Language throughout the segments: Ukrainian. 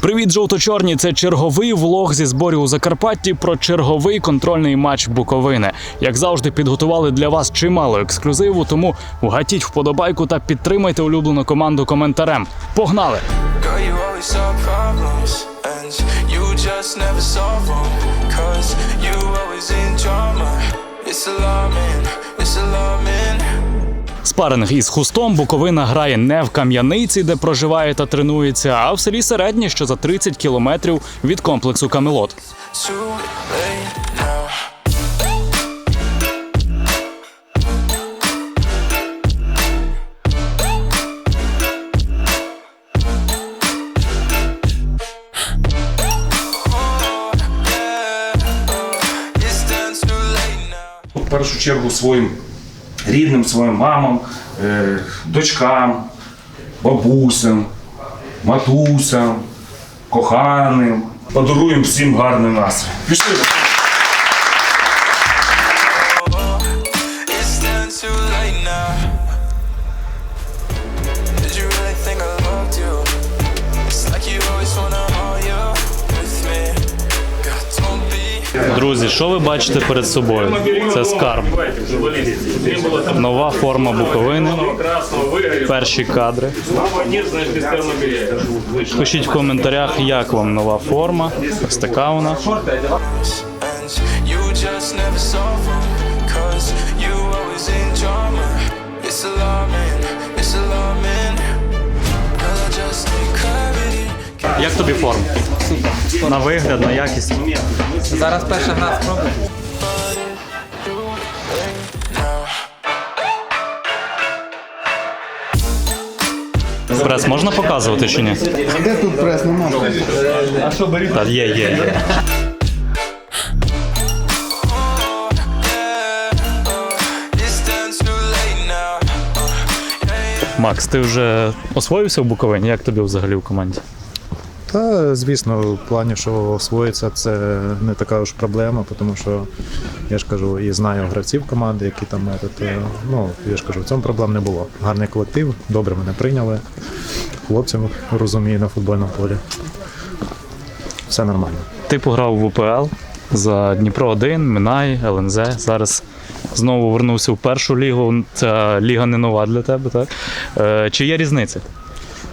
Привіт, жовто-чорні! Це черговий влог зі зборів у Закарпатті про черговий контрольний матч Буковини. Як завжди, підготували для вас чимало ексклюзиву, тому вгатіть вподобайку та підтримайте улюблену команду коментарем. Погнали! Girl, you Спаринг із хустом Буковина грає не в Кам'яниці, де проживає та тренується, а в селі Середнє, що за 30 кілометрів від комплексу Камелот. В першу чергу своїм рідним, своїм мамам, е, дочкам, бабусям, матусям, коханим. Подаруємо всім гарний настрій. Пішли. Друзі, що ви бачите перед собою? Це скарб. Нова форма Буковини. Перші кадри. Пишіть в коментарях, як вам нова форма. Ось така вона. Як тобі форма? На вигляд, на якість. Зараз перша гра спроба. Прес можна показувати чи ні? Де тут прес нема? Так, є, є, є. It's done too late now. Макс, ти вже освоївся в Буковині? Як тобі взагалі в команді? Та звісно, в плані, що освоїться, це не така ж проблема, тому що я ж кажу, і знаю гравців команди, які там метод. Ну, я ж кажу, в цьому проблем не було. Гарний колектив, добре мене прийняли. Хлопців розумію на футбольному полі. Все нормально. Ти пограв в УПЛ за Дніпро 1, Минай, ЛНЗ. Зараз знову вернувся в першу лігу. Ця ліга не нова для тебе, так? Е, чи є різниця?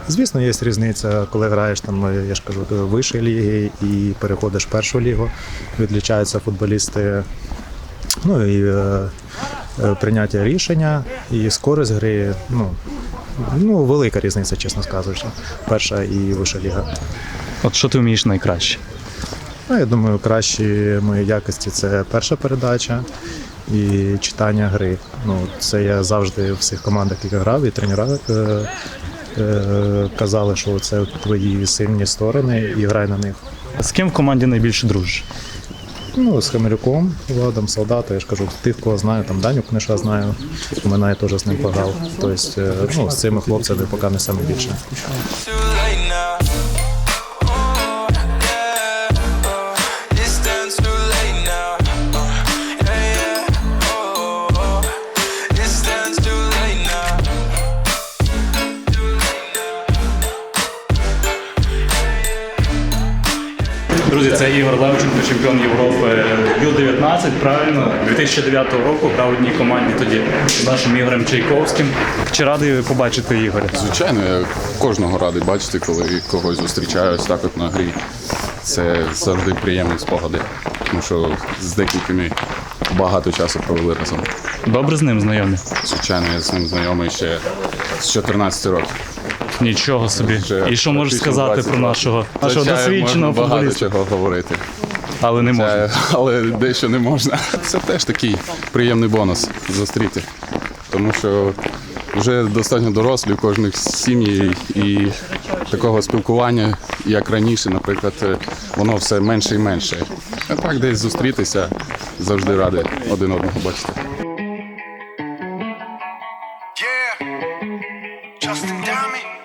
Звісно, є різниця, коли граєш там, я ж кажу, до вищої ліги і переходиш в першу лігу. Відлічаються футболісти. Ну і е, е, прийняття рішення, і скорість гри. Ну, ну, велика різниця, чесно кажучи. Перша і вища ліга. От що ти вмієш найкраще? Ну, я думаю, кращі мої якості це перша передача і читання гри. Ну, це я завжди в всіх командах, які грав, і тренера е, е, казали, що це твої сильні сторони і грай на них. З ким в команді найбільше дружиш? Ну, з Хамелюком, Владом, Солдатом, я ж кажу, тих, кого знаю, там Даню Книша знаю, мене я теж з ним пограв. Тобто, е, ну, з цими хлопцями поки не саме більше. Це Ігор Левченко, чемпіон Європи Ю-19, правильно? 2009 року грав одній команді тоді з нашим Ігорем Чайковським. Чи радий побачити Ігоря? Звичайно, я кожного радий бачити, коли когось зустрічаю ось так от на грі. Це завжди приємні спогади, тому що з декількими багато часу провели разом. Добре з ним знайомі? Звичайно, я з ним знайомий ще з 14 років. Нічого собі. Вже І що можеш сказати 20 про нашого, нашого Звичайно, досвідченого можна багато чого говорити, Але не можна. Е, але дещо не можна. Це теж такий приємний бонус зустріти. Тому що вже достатньо дорослі у кожних сім'ї і такого спілкування, як раніше, наприклад, е, воно все менше і менше. А так десь зустрітися завжди радий один одного бачити. Yeah, Justin Diamond.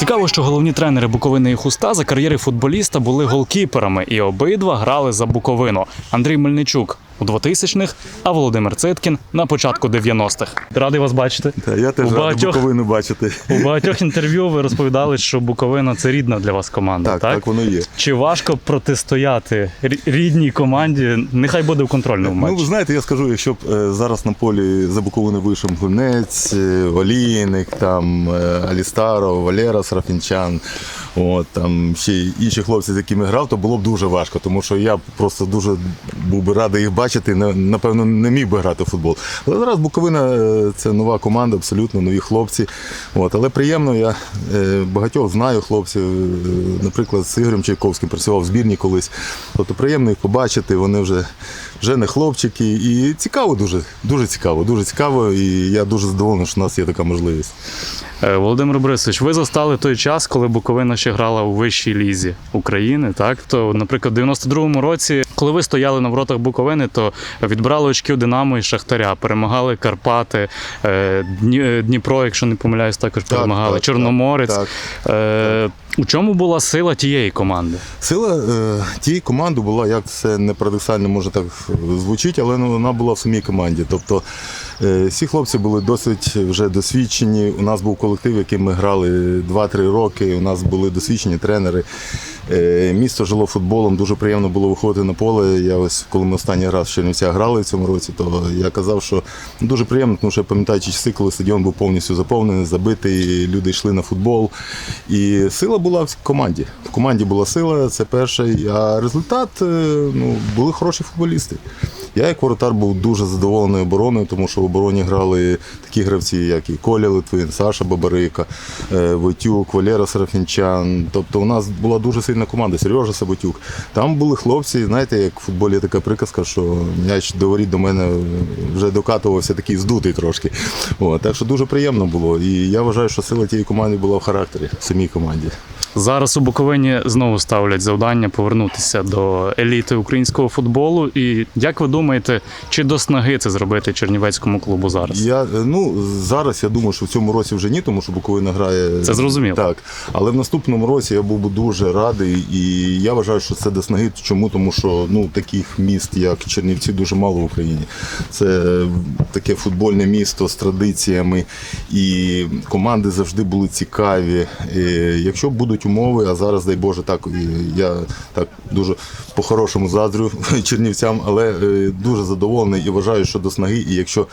Цікаво, що головні тренери Буковини і Хуста за кар'єри футболіста були голкіперами, і обидва грали за Буковину. Андрій Мельничук у 2000-х, а Володимир Циткін на початку 90-х. Радий вас бачити. Та я теж У радий багатьох- Буковину бачити. У багатьох інтерв'ю ви розповідали, що Буковина це рідна для вас команда. Так, Так, так воно є. Чи важко протистояти рідній команді? Нехай буде в контрольному Ну, ви знаєте, я скажу, якщо б е, зараз на полі за Буковини вийшов Гунець, е, Олійник, там е, Алістаров, Валера Сарафінчан, от, там ще інші хлопці, з якими грав, то було б дуже важко, тому що я просто дуже був би радий їх бачити. Напевно, не міг би грати в футбол. Але зараз Буковина е, це нова команда, абсолютно нові хлопці. От, але приємно, я е, багатьох знаю хлопців. е, Наприклад, з Ігорем Чайковським працював в збірні колись. Тобто приємно їх побачити. Вони вже, вже не хлопчики. І цікаво дуже, дуже цікаво, дуже цікаво. І я дуже задоволений, що в нас є така можливість. Володимир Борисович, ви застали той час, коли Буковина ще грала у вищій лізі України. Так то, наприклад, в 92-му році, коли ви стояли на воротах Буковини, то відбирали очки у Динамо і Шахтаря, перемагали Карпати, е, е, Дніпро, якщо не помиляюсь, також перемагали. так, Чорноморець. так, Е, У чому була сила тієї команди? Сила е, тієї команди була, як це не парадоксально може так звучить, але ну, вона була в самій команді. Тобто е, всі хлопці були досить вже досвідчені. У нас був колектив, яким ми грали 2-3 роки. У нас були досвідчені тренери. Е, місто жило футболом, дуже приємно було виходити на поле. Я ось коли ми останній раз в Чернівцях грали в цьому році, то я казав, що дуже приємно, тому що я пам'ятаю часи, коли стадіон був повністю заповнений, забитий, люди йшли на футбол. І сила була в команді. В команді була сила, це перше. А результат е, ну, були хороші футболісти. Я як воротар був дуже задоволений обороною, тому що в обороні грали такі гравці, як і Коля Литвин, Саша Бабарика, е, Войтюк, Валера Сарафінчан. Тобто у нас була дуже сильна команда, Сережа Саботюк. Там були хлопці, знаєте, як в футболі така приказка, що м'яч до воріт до мене вже докатувався такий здутий трошки. От, так що дуже приємно було. І я вважаю, що сила тієї команди була в характері, в самій команді. Зараз у Буковині знову ставлять завдання повернутися до еліти українського футболу. І як ви думаєте, чи до снаги це зробити Чернівецькому клубу зараз? Я е, ну зараз я думаю, що в цьому році вже ні, тому що Буковина грає Це зрозуміло. Так, але в наступному році я був би дуже радий, і я вважаю, що це до снаги. Чому? Тому що ну таких міст, як Чернівці, дуже мало в Україні. Це таке футбольне місто з традиціями, і команди завжди були цікаві. І якщо будуть умови, а зараз, дай Боже, так я так дуже по-хорошому заздрю чернівцям, але е, дуже задоволений і вважаю, що до снаги, і якщо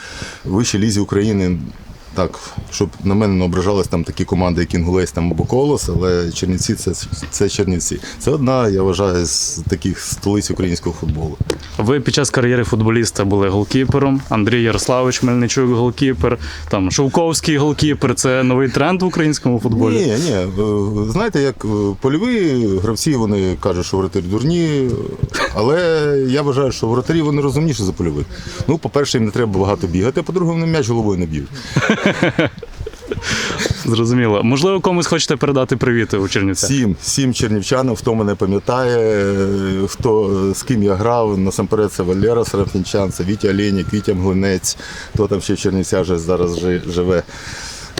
вищі лізі України. Так, щоб на мене не ображались там такі команди, як Інгулець там або Колос, але Чернівці це, це Чернівці. Це одна, я вважаю, з таких столиць українського футболу. Ви під час кар'єри футболіста були голкіпером. Андрій Ярославович Мельничук голкіпер. Там Шовковський голкіпер. Це новий тренд в українському футболі. Ні, ні. е, Знаєте, як е, польові гравці вони кажуть, що воротарі дурні, але я вважаю, що воротарі вони розумніші за польових. Ну, по-перше, їм не треба багато бігати, а по-друге, вони м'яч головою не б'ють. Зрозуміло. Можливо, комусь хочете передати привіти у Чернівцях? Всім, всім чернівчанам, хто мене пам'ятає, хто з ким я грав, насамперед це Валера Сарафінчан, це Вітя Олєнік, Вітя Мглинець, хто там ще в Чернівцях зараз живе.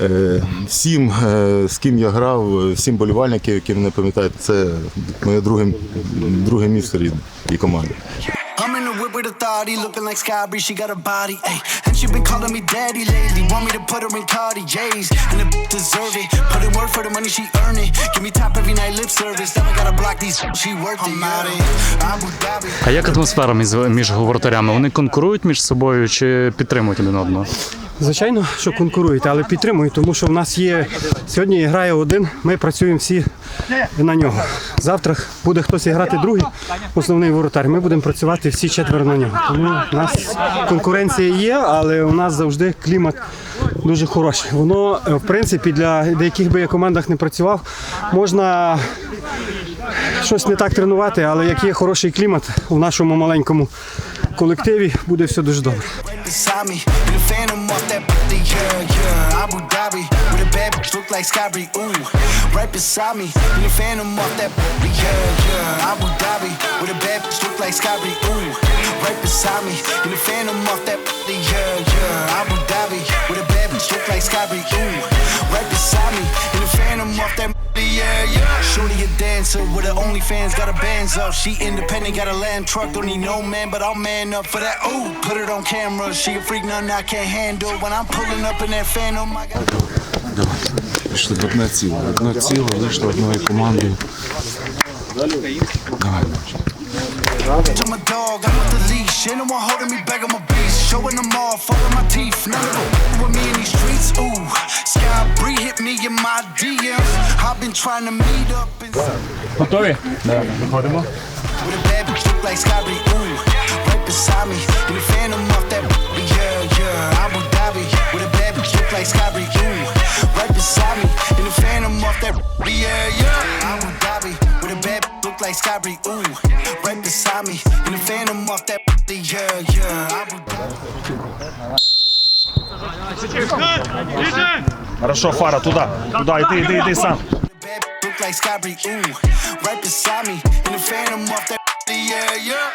Е, Всім, е, з ким я грав, всім болівальників, які мене пам'ятають, це моє друге, друге місце рідне і команда. Whip with authority, looking like Skybree. She got a body, ayy. And she been calling me daddy lately, want me to put her in Cartier's, and the b- deserve it. Put in work for the money, she earn it. Give me top every night, lip service. Never gotta block these, she worth it. I'm out Abu Dhabi. А як атмосфера між, між воротарями? Вони конкурують між собою чи підтримують один одного? Звичайно, що конкурують, але підтримують, тому що в нас є сьогодні грає один, ми працюємо всі на нього. Завтра буде хтось грати другий, основний воротар. Ми будемо працювати всі четверо на нього. Тому у нас конкуренція є, але у нас завжди клімат дуже хороший. Воно, в принципі, для деяких би я командах не працював, можна щось не так тренувати, але як є хороший клімат у нашому маленькому колективі, буде все дуже добре. Like Skybri, ooh. Right beside me, in the phantom off that, yeah, yeah. Abu Dhabi, with a bad bitch look like Skybri, ooh. Right beside me, in the phantom off that, yeah, yeah. Abu Dhabi, with a bad bitch look like Skybri, ooh. Right beside me, in the phantom off that, yeah, yeah. Shorty a dancer with her OnlyFans, got her bands up. She independent, got a land truck, don't need no man, but I'll man up for that. Ooh, put it on camera. She a freak, nothing I can't handle. When I'm pulling up in that phantom, I got. Пішли в одне ціле. Одне ціле, вийшло одною командою. Давай. to my dog, I'm with the leash. Ain't no one holding me back, I'm a beast. Showing them all, falling my teeth. None of them with me in these streets. Ooh, Sky Bree hit me in my DMs. I've been trying to meet up and Готові? Виходимо. with a bad bitch look like Sky Bree. Ooh, right beside me. In the phantom off that. Yeah, yeah. Abu Dhabi with a bad bitch look like Sky Bree. Ooh, right beside me. In the phantom off that. Yeah, yeah. Abu Dhabi with a bad bitch look like Sky Bree. Ooh, right beside me. In the phantom off that. Yeah, yeah. Abu Dhabi. Хорошо, фара, туди. Туди, йди, йди, йди сам. Bad look like Skybri, ooh, right beside me in the phantom off that, yeah, yeah.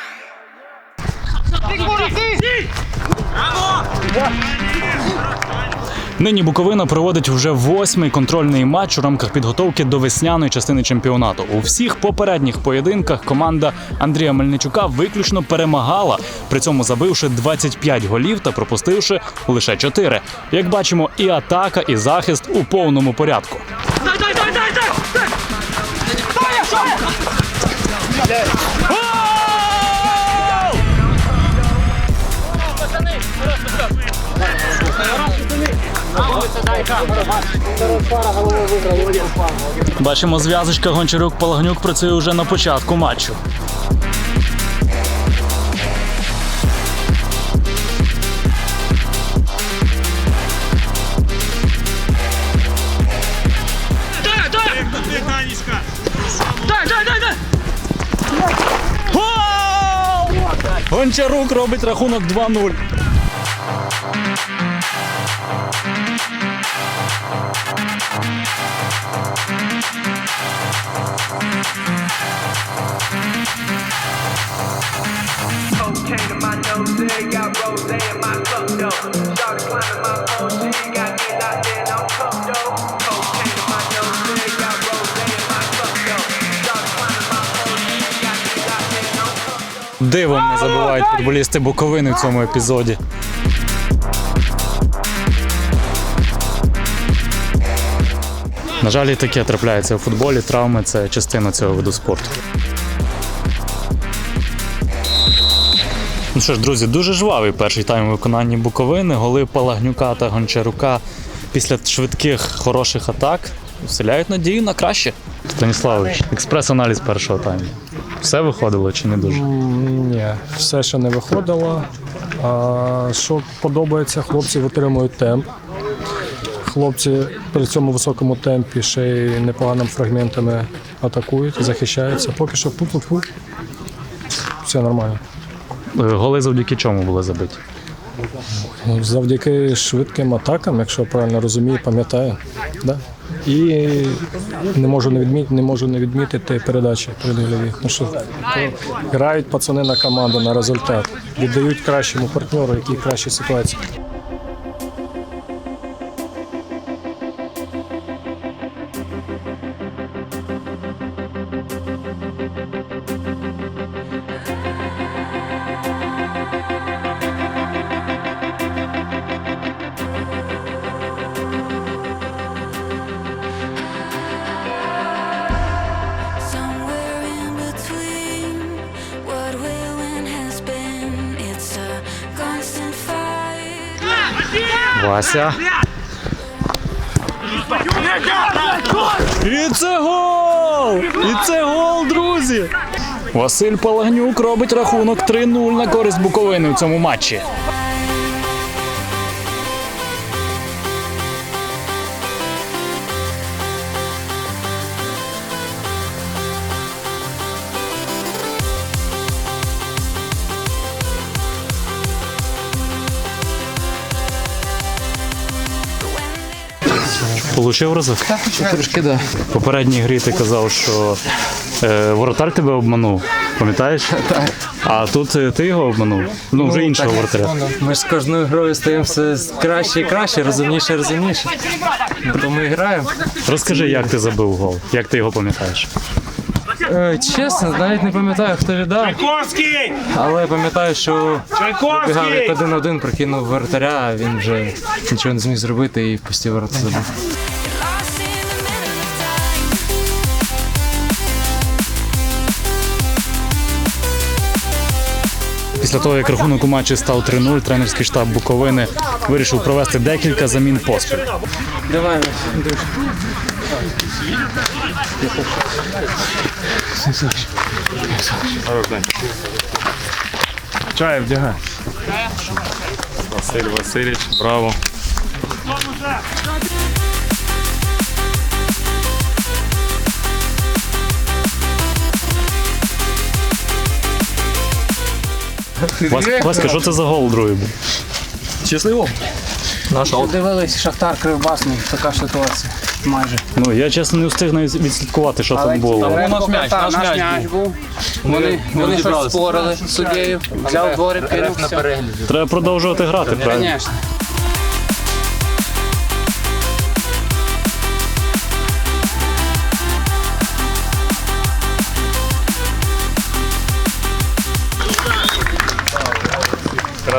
Нині Буковина проводить вже восьмий контрольний матч у рамках підготовки до весняної частини чемпіонату. У всіх попередніх поєдинках команда Андрія Мельничука виключно перемагала, при цьому забивши 25 голів та пропустивши лише 4. Як бачимо, і атака, і захист у повному порядку. Бачимо, зв'язочка Гончарук Палагнюк працює вже на початку матчу. Гончарук робить рахунок 2-0. Дивом не забувають футболісти Буковини в цьому епізоді. На жаль, і таке трапляється у футболі. Травми це частина цього виду спорту. Ну що ж, друзі, дуже жвавий перший тайм у виконанні Буковини. Голи Палагнюка та Гончарука після швидких хороших атак вселяють надію на краще. Станіславович, експрес-аналіз першого тайму. Все виходило чи не дуже? Ні, все ще не виходило. А, що подобається, хлопці витримують темп. Хлопці при цьому високому темпі ще й непоганими фрагментами атакують, захищаються. Поки що пу-пу-пу. Все нормально. Е, Голи завдяки чому були забиті? Завдяки швидким атакам, якщо правильно розумію, пам'ятаю. Да? І не можу не відмітити, не можу не відмітити передачі передгольові. Ну грають пацани на команду на результат, віддають кращому партнеру, який в кращій ситуації. Вася. І це гол! І це гол, друзі! Василь Палагнюк робить рахунок 3-0 на користь Буковини в цьому матчі. Получив разок? Трошки да. В попередній грі ти казав, що е, воротар тебе обманув. Пам'ятаєш? Так. А тут е, ти його обманув. Ну, вже іншого воротаря. Ми ж з кожною грою стаємо все краще і краще, розумніше і розумніше. Тому і граємо. Розкажи, як ти забив гол, як ти його пам'ятаєш. Е, чесно, навіть не пам'ятаю, хто віддав. Але пам'ятаю, що бігав як один-один, прокинув воротаря, а він вже нічого не зміг зробити і пусті ворота забив. Після того, як рахунок у матчі став 3-0, тренерський штаб Буковини вирішив провести декілька замін поспіль. Давай, Андрюш. Чай вдягай. Василь Васильович, браво. Вас- Васька, що це за гол другий був? Чесний гол. Дивились, Шахтар кривбасний, така така ситуація. Майже. Ну, я чесно не встиг навіть відслідкувати, що там було. наш м'яч, наш м'яч був. Вони, вони щось спорили з суддєю, взяв дворик, кинув. Треба продовжувати грати, правильно? Звісно.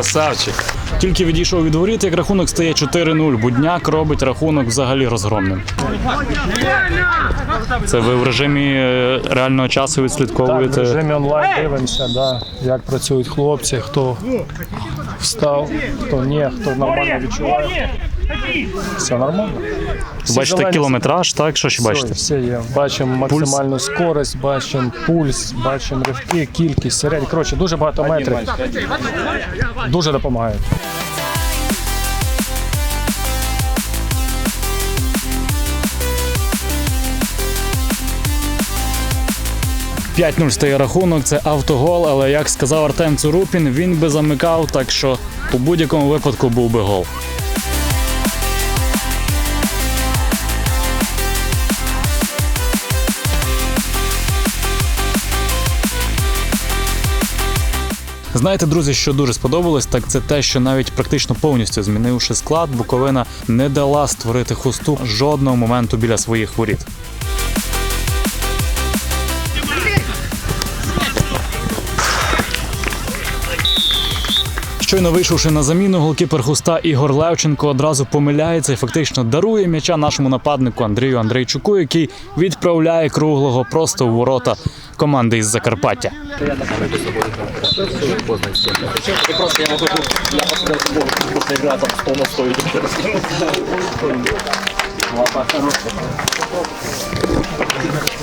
Красавчик. Тільки відійшов від воріт, як рахунок стає 4-0. Будняк робить рахунок взагалі розгромним. Це ви в режимі е, реального часу Так, в відслідковуєте. режимі онлайн дивимося, да, як працюють хлопці, хто встав, хто ні, хто нормально відчуває. Все нормально. Всі Бачите зелені- кілометраж, так? Що ще Все, бачите? все є. Бачимо максимальну скорость, бачимо пульс, бачимо ривки, кількість, середній. Коротше, дуже багато метрів. Дуже допомагають. – 5-0 стає рахунок, це автогол, але як сказав Артем Цурупін, він би замикав, так що у будь-якому випадку був би гол. Знаєте, друзі, що дуже сподобалось, так це те, що навіть практично повністю змінивши склад, Буковина не дала створити хусту жодного моменту біля своїх воріт. Щойно вийшовши на заміну, голкіпер Хуста Ігор Левченко одразу помиляється і фактично дарує м'яча нашому нападнику Андрію Андрейчуку, який відправляє круглого просто в ворота команди із Закарпаття.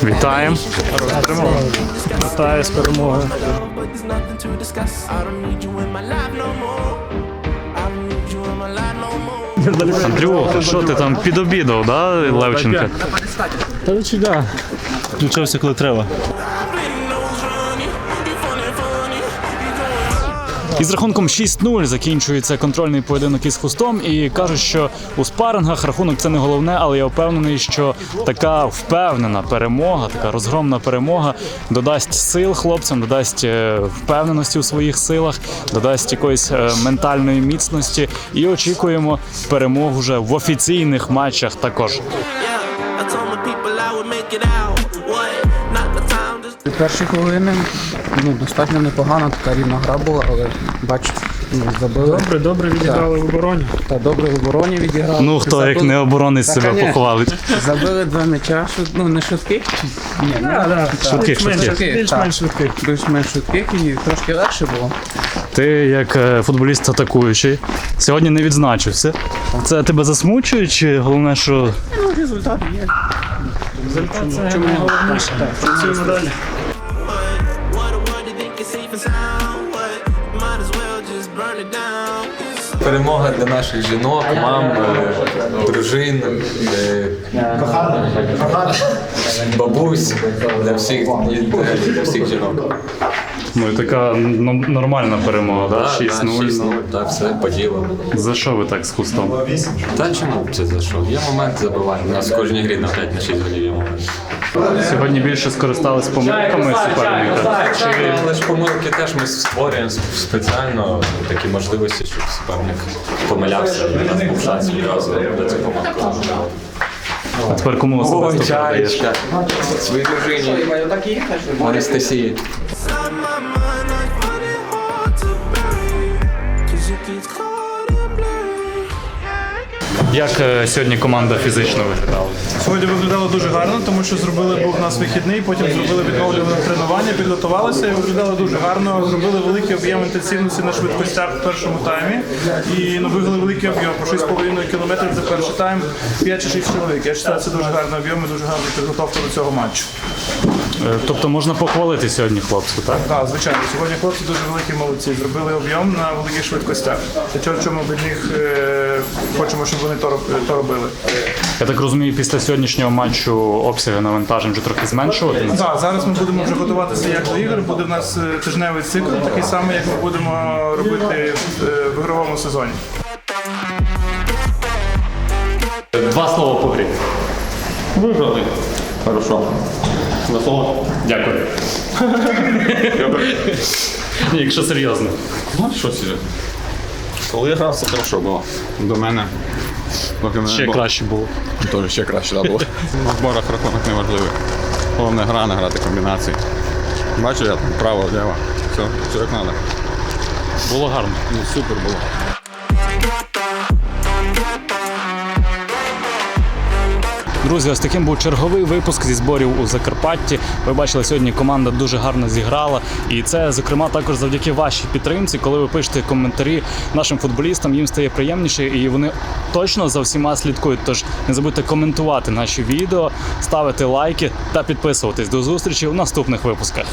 Вітаємо. Вітаю з перемогою. But there's nothing to discuss. I don't need you in my life no more. I don't need you in my life no more. Андрю, що ти там підобідав, да, Левченка? Та ви да? Включався, коли треба. Із рахунком 6-0 закінчується контрольний поєдинок із хустом. І кажуть, що у спарингах рахунок це не головне, але я впевнений, що така впевнена перемога, така розгромна перемога додасть сил хлопцям, додасть е, впевненості у своїх силах, додасть якоїсь е, ментальної міцності. І очікуємо перемог вже в офіційних матчах також. Від першої хвилини ну, достатньо непогана така рівна гра була, але бачу, ну, забили. Добре, добре відіграли в обороні. Та добре в обороні відіграли. Ну хто як не оборонець Та, себе конечно. похвалить. Забили два м'яча, шут, ну не швидких. чи- Ні, не Швидких, швидких. швидких, Більш-менш швидких. Більш-менш швидких і трошки легше було. Ти як е, футболіст атакуючий сьогодні не відзначився. Це тебе засмучує, чи головне, що Ну, результат є. Це найголовніше. Працюємо далі. Перемога для наших жінок, мам, е, дружин, е, бабусь, для всіх, для всіх жінок. Ну і така нормальна перемога, да? Да, 6-0. 6-0, так, все по ділу. За що ви так з хустом? Та чому б це за що? Є момент забивання. У нас в кожній грі на 5 на 6 голів є момент. Сьогодні більше скористались помилками суперника. Чи Але ж помилки теж ми створюємо спеціально такі можливості, щоб суперник помилявся. і У нас був шанс відразу до цих помилок. а тепер кому особисто передаєш? Своїй дружині Анастасії. Як е, сьогодні команда фізично виглядала? Сьогодні виглядало дуже гарно, тому що зробили був у нас вихідний, потім зробили відновлюване тренування, підготувалися і виглядало дуже гарно. Зробили великий об'єм інтенсивності на швидкостях в першому таймі. І ну, виграли великий об'єм по 6,5 кілометрів за перший тайм, 5 чи 6 чоловік. Я вважаю, це дуже гарний об'єм і дуже гарна підготовка до цього матчу. Е, Тобто можна похвалити сьогодні хлопців, так? Так, звичайно, сьогодні хлопці дуже великі молодці. Зробили об'єм на великих швидкостях. Це чого, чому від них е, хочемо, щоб вони то, робили. Я так розумію, після сьогоднішнього матчу обсяги навантажень вже трохи зменшувати. Так, зараз ми будемо вже готуватися як до ігор. Буде в нас е, тижневий цикл, такий самий, як ми будемо робити в, в ігровому сезоні. Два слова по грі. Виграли. Хорошо. За слово. Дякую. Ні, якщо серйозно. Ну, що сіже? Коли я грав, все хорошо було. До мене. Поки мене Ще було. краще було. Теж ще краще да, було. В зборах рахунок не важливий. Головне гра, не грати комбінації. Бачу я там право, ліво. Все, все як треба. Було гарно. Ну, супер було. Друзі, ось таким був черговий випуск зі зборів у Закарпатті. Ви бачили, сьогодні команда дуже гарно зіграла. І це, зокрема, також завдяки вашій підтримці. Коли ви пишете коментарі нашим футболістам, їм стає приємніше, і вони точно за всіма слідкують. Тож не забудьте коментувати наші відео, ставити лайки та підписуватись. До зустрічі у наступних випусках.